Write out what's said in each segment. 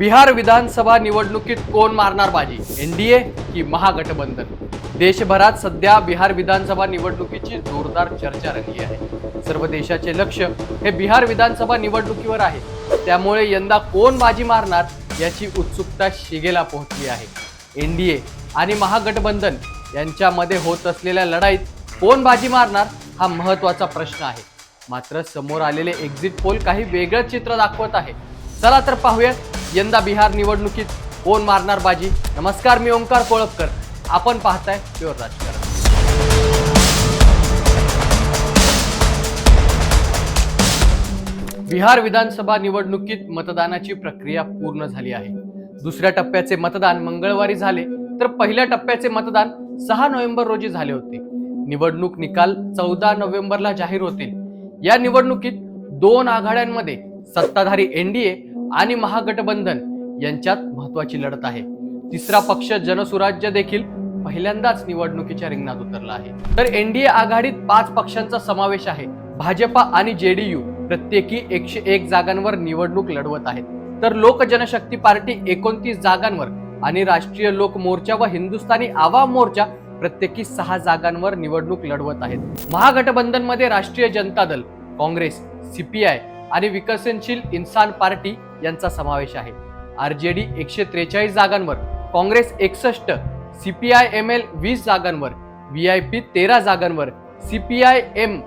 बिहार विधानसभा निवडणुकीत कोण मारणार बाजी? एनडीए की महागठबंधन? देशभरात सध्या बिहार विधानसभा निवडणुकीची जोरदार चर्चा रंगली आहे. सर्व देशाचे लक्ष हे बिहार विधानसभा निवडणुकीवर आहे. त्यामुळे यंदा कोण बाजी मारणार याची उत्सुकता शिगेला पोहोचली आहे. एनडीए आणि महागठबंधन यांच्यामध्ये होत असलेल्या लढाईत कोण बाजी मारणार हा महत्त्वाचा प्रश्न आहे. मात्र समोर आलेले एक्झिट पोल काही वेगळं चित्र दाखवत आहे. चला तर पाहूया यंदा बिहार निवडणुकीत कोण मारणार बाजी? नमस्कार मी ओंकार कोळपकर. आपण पाहताय प्युअर राजकारण. बिहार विधानसभा निवडणुकीत मतदानाची प्रक्रिया पूर्ण झाली आहे. दुसऱ्या टप्प्याचे मतदान मंगळवारी झाले तर पहिल्या टप्प्याचे मतदान सहा नोव्हेंबर रोजी झाले होते. निवडणूक निकाल चौदा नोव्हेंबरला जाहीर होतील. या निवडणुकीत दोन आघाड्यांमध्ये सत्ताधारी एनडीए आणि महागठबंधन यांच्यात महत्वाची लढत आहे. तिसरा पक्ष जनसुराज्य देखील पहिल्यांदाच निवडणुकीच्या रिंगणात उतरला आहे. तर एनडीए आघाडीत पाच पक्षांचा समावेश आहे. भाजपा आणि जेडीयू प्रत्येकी एकशे एक जागांवर निवडणूक लढवत आहेत. तर लोक जनशक्ती पार्टी एकोणतीस जागांवर आणि राष्ट्रीय लोक मोर्चा व हिंदुस्थानी आवाम मोर्चा प्रत्येकी सहा जागांवर निवडणूक लढवत आहेत. महागठबंधनमध्ये राष्ट्रीय जनता दल काँग्रेस सीपीआय आणि विकसनशील इन्सान पार्टी यांचा समावेश आहे. आर जे डी एकशे त्रेचाळीस जागांवर काँग्रेस एकसष्ट सीपीआय एम एल वीस जागांवर व्ही आय पी तेरा जागांवर सीपीआय एम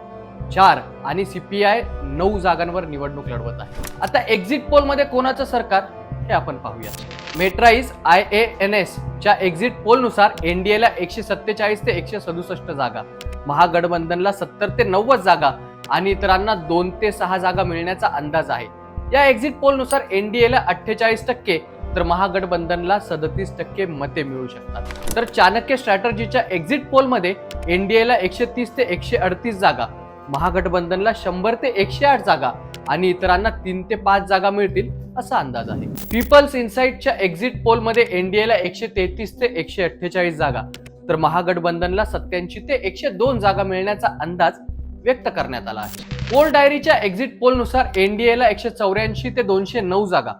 चार आणि सीपीआय नऊ जागांवर निवडणूक लढवत आहे. आता एक्झिट पोलमध्ये कोणाचं सरकार? हे आपण पाहूया Matrize I A N S च्या एक्झिट पोलनुसार एन डी एला एकशे सत्तेचाळीस ते एकशे सदुसष्ट जागा महागठबंधनला सत्तर ते नव्वद जागा आणि इतरांना दोन ते सहा जागा मिळण्याचा अंदाज आहे. या एक्झिट पोलनुसार एनडीएला अठ्ठेचाळीस टक्के तर महागठबंधनला सदतीस टक्के मते मिळू शकतात. तर चाणक्य स्ट्रॅटर्जीच्या एक्झिट पोलमध्ये एनडीएला एकशे तीस ते एकशे अडतीस जागा महागठबंधनला शंभर ते एकशे आठ जागा आणि इतरांना तीन ते पाच जागा मिळतील असा अंदाज आहे. पीपल्स इन्साइटच्या एक्झिट पोलमध्ये एनडीएला एकशे तेहतीस ते एकशे अठ्ठेचाळीस जागा तर महागठबंधनला सत्याऐंशी ते एकशे दोन जागा मिळण्याचा अंदाज व्यक्त करण्यात आला आहे. पोल डायरीच्या एक्झिट पोलनुसार एनडीएला एकशे चौऱ्याऐंशी ते दोनशे नऊ जागा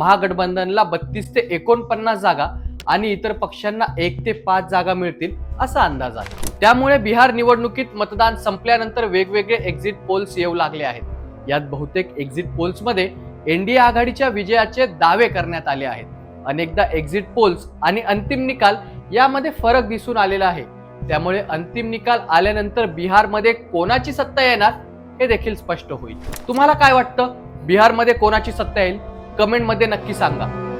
महागठबंधनला बत्तीस ते एकोणपन्नास जागा आणि इतर पक्षांना एक ते पाच जागा मिळतील असा अंदाज आहे. त्यामुळे बिहार निवडणुकीत मतदान संपल्यानंतर वेगवेगळे एक्झिट पोल्स येऊ लागले आहेत. यात बहुतेक एक्झिट पोल्समध्ये एनडीए आघाडीच्या विजयाचे दावे करण्यात आले आहेत. अनेकदा एक्झिट पोल्स आणि अंतिम निकाल यामध्ये फरक दिसून आलेला आहे. त्यामुळे अंतिम निकाल आल्यानंतर बिहारमध्ये कोणाची सत्ता येणार? हे देखील स्पष्ट होईल. तुम्हाला काय वाटतं? बिहारमध्ये कोणाची सत्ता येईल? कमेंटमध्ये नक्की सांगा.